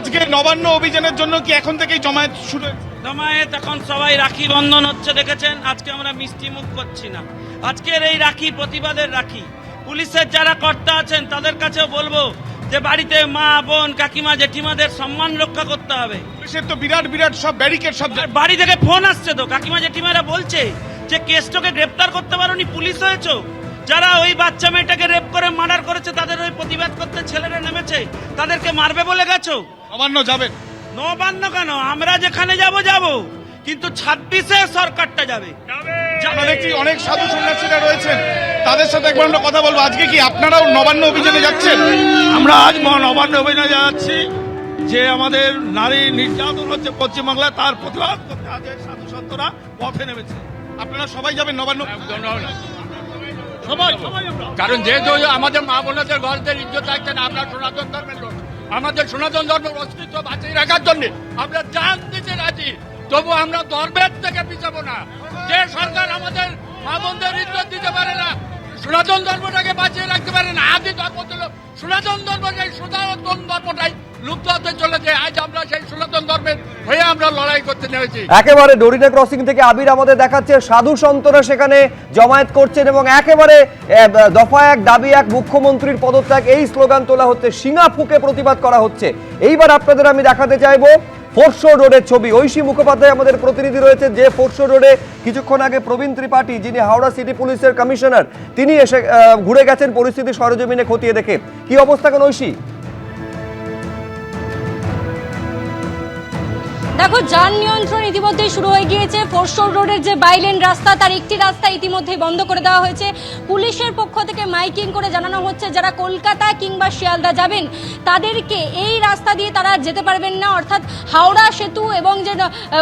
আজকে নবান্ন অভিযানের জন্য কি এখন থেকেই জমায়েত শুরু? জমায়েত এখন সবাই রাখি বন্ধন হচ্ছে দেখেছেন? আজকে আমরা মিষ্টি মুখ করছি না। আজকের এই রাখি প্রতিবাদের রাখি। পুলিশের যারা কর্তা আছেন তাদের কাছেও বলব যে বাড়িতে মা বোন কাকিমা জেঠিমাদের সম্মান রক্ষা করতে হবে। পুলিশের তো বিরাট বিরাট সব ব্যারিকেড সব বাড়ি থেকে ফোন আসছে তো। কাকিমা জেঠিমারা বলছে যে কেসটাকে গ্রেপ্তার করতে পারোনি পুলিশ হয়েছো? যারা ওই বাচ্চা মেয়েটাকে রেপ করে মার্ডার করেছে তাদের ওই প্রতিবাদ করতে ছেলেরা নেমেছে। তাদেরকে মারবে বলে গেছো? নবান্ন যাবেন। নবান্ন কেন? আমরা যেখানে যাব যাব। কিন্তু ছাব্বিশে সরকারটা যাবে। দেখছি অনেক সাধু সন্ন্যাসীরা রয়েছেন। তাদের সাথে একবার আমরা কথা বলব। আজকে কি আপনারাও নবান্ন অভিযানে যাচ্ছেন? আমরা আজ মহা নবান্ন অভিযানে যাচ্ছি। যে আমাদের নারী নির্যাতন হচ্ছে পশ্চিমবাংলায় তার প্রতিবাদ করতে আজ এই সাধু সন্তরা পথে নেমেছে। আপনারা সবাই যাবেন নবান্ন? সবাই সবাই কারণ যেহেতু আমাদের মা বোনদের গর্জদের ইজ্জত থাকছেন আমরা সনাতন ধর্মের লোক। আমাদের সনাতন ধর্মের অস্তিত্ব বাঁচিয়ে রাখার জন্য আমরা জান দিতে রাজি। তবু আমরা ধর্মের থেকে পিছাবো না। যে সরকার আমাদের মা ইজ্জত দিতে পারে না, সনাতন ধর্মটাকে বাঁচিয়ে রাখতে পারে না। আদি ধর্ম ছিল সনাতন ধর্মটাই সনাতন ধর্মটাই। লুপ্ত হতে চলেছে। আজ আমরা সেই সনাতন ধর্মের হয়ে আমরা লড়াই করতে নেমেছি। একেবারে ডোরিনা ক্রসিং থেকে আবির আমাদের দেখাচ্ছে, সাধু সন্তরা সেখানে জমায়েত করছেন এবং একেবারে দফা এক দাবি, এক মুখ্যমন্ত্রীর পদত্যাগ, এই স্লোগান তোলা হচ্ছে সিঙা ফুকে প্রতিবাদ করা হচ্ছে। এইবার আপনাদের আমি দেখাতে চাইব, ফোরশো রোডের ছবি। ঐশী মুখোপাধ্যায় আমাদের প্রতিনিধি রয়েছে, যে ফোরশো রোডে কিছুক্ষণ আগে প্রবীণ ত্রিপাঠী, যিনি হাওড়া সিটি পুলিশের কমিশনার, তিনি এসে ঘুরে গেছেন পরিস্থিতি সরজমিনে খতিয়ে দেখে। কি অবস্থা এখন ঐশী? দেখো, যান নিয়ন্ত্রণ ইতিমধ্যেই শুরু হয়ে গিয়েছে। ফোরশোর রোডের যে বাইলেন রাস্তা, তার একটি রাস্তা ইতিমধ্যেই বন্ধ করে দেওয়া হয়েছে। পুলিশের পক্ষ থেকে মাইকিং করে জানানো হচ্ছে, যারা কলকাতা কিংবা শিয়ালদা যাবেন, তাদেরকে এই রাস্তা দিয়ে তারা যেতে পারবেন না। অর্থাৎ হাওড়া সেতু এবং যে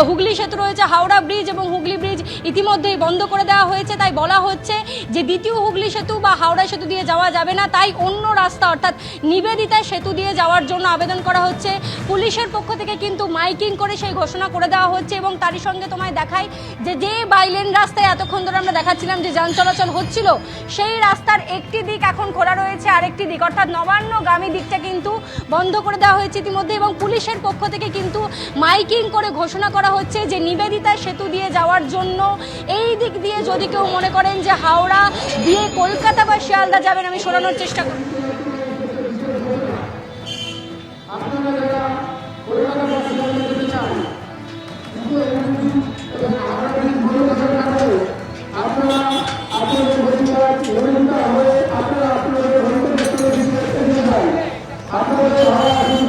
হুগলি সেতু রয়েছে, হাওড়া ব্রিজ এবং হুগলি ব্রিজ ইতিমধ্যেই বন্ধ করে দেওয়া হয়েছে। তাই বলা হচ্ছে যে দ্বিতীয় হুগলি সেতু বা হাওড়া সেতু দিয়ে যাওয়া যাবে না, তাই অন্য রাস্তা অর্থাৎ নিবেদিতা সেতু দিয়ে যাওয়ার জন্য আবেদন করা হচ্ছে। পুলিশের পক্ষ থেকে কিন্তু মাইকিং করে সেই ঘোষণা করে দেওয়া হচ্ছে এবং তারই সঙ্গে তোমায় দেখাই যে যে বাইলেন রাস্তায় এতক্ষণ ধরে আমরা দেখাচ্ছিলাম যে যান চলাচল হচ্ছিল, সেই রাস্তার একটি দিক এখন খোলা রয়েছে, আরেকটি দিক। অর্থাৎ নবান্নগামী দিকটা কিন্তু বন্ধ করে দেওয়া হয়েছে ইতিমধ্যে এবং পুলিশের পক্ষ থেকে কিন্তু মাইকিং করে ঘোষণা করা হচ্ছে যে নিবেদিতা সেতু দিয়ে যাওয়ার জন্য এই দিক দিয়ে যদি কেউ মনে করেন যে হাওড়া দিয়ে কলকাতা বা শিয়ালদা যাবেন আমি শোনানোর চেষ্টা করি অর্থাৎ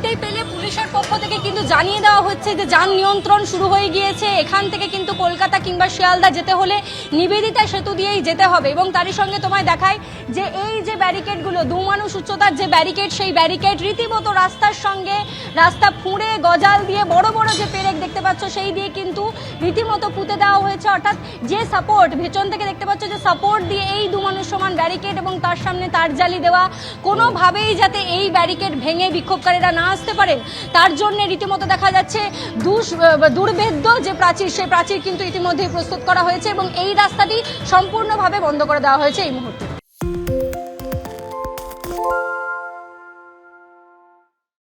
শুনতেই পেলে পুলিশের পক্ষ থেকে কিন্তু জানিয়ে দেওয়া হচ্ছে যে যান নিয়ন্ত্রণ শুরু হয়ে গিয়েছে। এখান থেকে কিন্তু কলকাতা কিংবা শিয়ালদা যেতে হলে নিবেদিতা সেতু দিয়েই যেতে হবে এবং তারই সঙ্গে তোমায় দেখায় যে এই যে ব্যারিকেডগুলো, দু মানুষ উচ্চতার যে ব্যারিকেড, সেই ব্যারিকেড রীতিমতো রাস্তার সঙ্গে রাস্তা ফুঁড়ে গজাল দিয়ে বড় বড় যে পেরেক দেখতে পাচ্ছ, সেই দিয়ে কিন্তু রীতিমতো পুঁতে দেওয়া হয়েছে। অর্থাৎ যে সাপোর্ট ভেতন থেকে দেখতে পাচ্ছ যে সাপোর্ট দিয়ে এই দু মানুষ সমান ব্যারিকেড এবং তার সামনে তার জালি দেওয়া। কোনোভাবেই যাতে এই ব্যারিকেড ভেঙে বিক্ষোভকারীরা না আসতে পারেন। তার জন্য রীতিমতো দেখা যাচ্ছে দুর্ভেদ্য যে প্রাচীর, সেই প্রাচীর কিন্তু ইতিমধ্যেই প্রস্তুত করা হয়েছে এবং এই রাস্তাটি সম্পূর্ণভাবে বন্ধ করে দেওয়া হয়েছে এই মুহূর্তে।